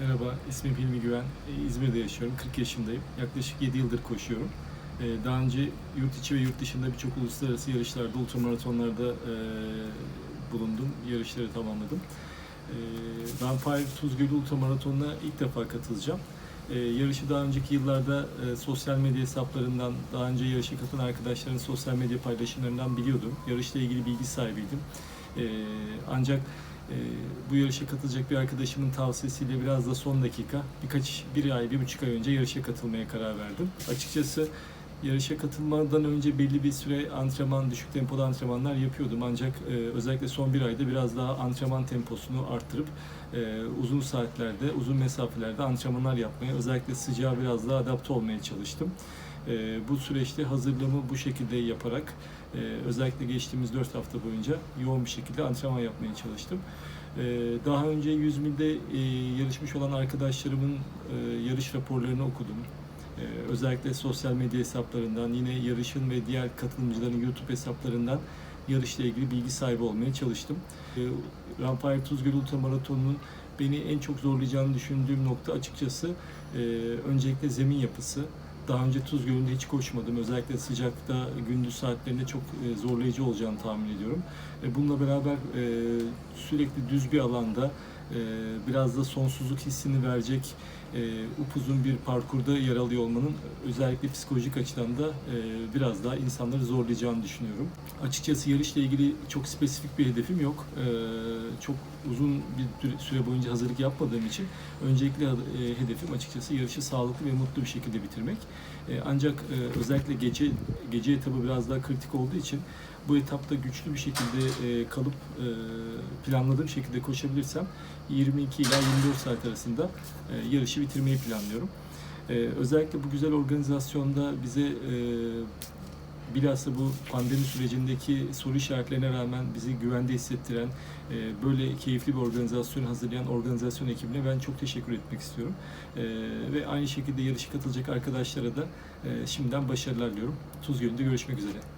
Merhaba, ismim Hilmi Güven. Ee, İzmir'de yaşıyorum, 40 yaşındayım. Yaklaşık 7 yıldır koşuyorum. Ee, Daha önce yurt içi ve yurt dışında birçok uluslararası yarışlarda, ultramaratonlarda e, bulundum. Yarışları tamamladım. Ee, Vampire Tuzgölü Ultramaratonu'na ilk defa katılacağım. Yarışı daha önceki yıllarda e, sosyal medya hesaplarından, daha önce yarışa katılan arkadaşların sosyal medya paylaşımlarından biliyordum. Yarışla ilgili bilgi sahibiydim. Ancak e, bu yarışa katılacak bir arkadaşımın tavsiyesiyle biraz da son dakika birkaç bir ay bir buçuk ay önce yarışa katılmaya karar verdim. Açıkçası yarışa katılmadan önce belli bir süre antrenman, düşük tempolu antrenmanlar yapıyordum. Ancak e, özellikle son bir ayda biraz daha antrenman temposunu arttırıp e, uzun saatlerde, uzun mesafelerde antrenmanlar yapmaya, özellikle sıcağa biraz daha adapte olmaya çalıştım. E, bu süreçte hazırlığımı bu şekilde yaparak e, özellikle geçtiğimiz 4 hafta boyunca yoğun bir şekilde antrenman yapmaya çalıştım. E, daha önce 100 milde e, yarışmış olan arkadaşlarımın e, yarış raporlarını okudum. Ee, özellikle sosyal medya hesaplarından, yine yarışın ve diğer katılımcıların YouTube hesaplarından yarışla ilgili bilgi sahibi olmaya çalıştım. Ee, Rampire Tuzgöl Ultramaratonu'nun beni en çok zorlayacağını düşündüğüm nokta açıkçası e, öncelikle zemin yapısı. Daha önce Tuz Gölü'nde hiç koşmadım. Özellikle sıcakta, gündüz saatlerinde çok e, zorlayıcı olacağını tahmin ediyorum. E, Bununla beraber e, sürekli düz bir alanda e, biraz da sonsuzluk hissini verecek e, upuzun bir parkurda yer alıyor olmanın özellikle psikolojik açıdan da e, biraz daha insanları zorlayacağını düşünüyorum. Açıkçası yarışla ilgili çok spesifik bir hedefim yok. E, çok uzun bir süre boyunca hazırlık yapmadığım için öncelikli e, hedefim açıkçası yarışı sağlıklı ve mutlu bir şekilde bitirmek. E, ancak özellikle gece gece etabı biraz daha kritik olduğu için bu etapta güçlü bir şekilde e, kalıp e, planladığım şekilde koşabilirsem 22 ila 24 saat arasında e, yarışı bitirmeyi planlıyorum. E, özellikle bu güzel organizasyonda bize e, bilhassa bu pandemi sürecindeki soru işaretlerine rağmen bizi güvende hissettiren, e, böyle keyifli bir organizasyon hazırlayan organizasyon ekibine ben çok teşekkür etmek istiyorum. E, ve aynı şekilde yarışa katılacak arkadaşlara da e, şimdiden başarılar diliyorum. Tuz Gölü'nde görüşmek üzere.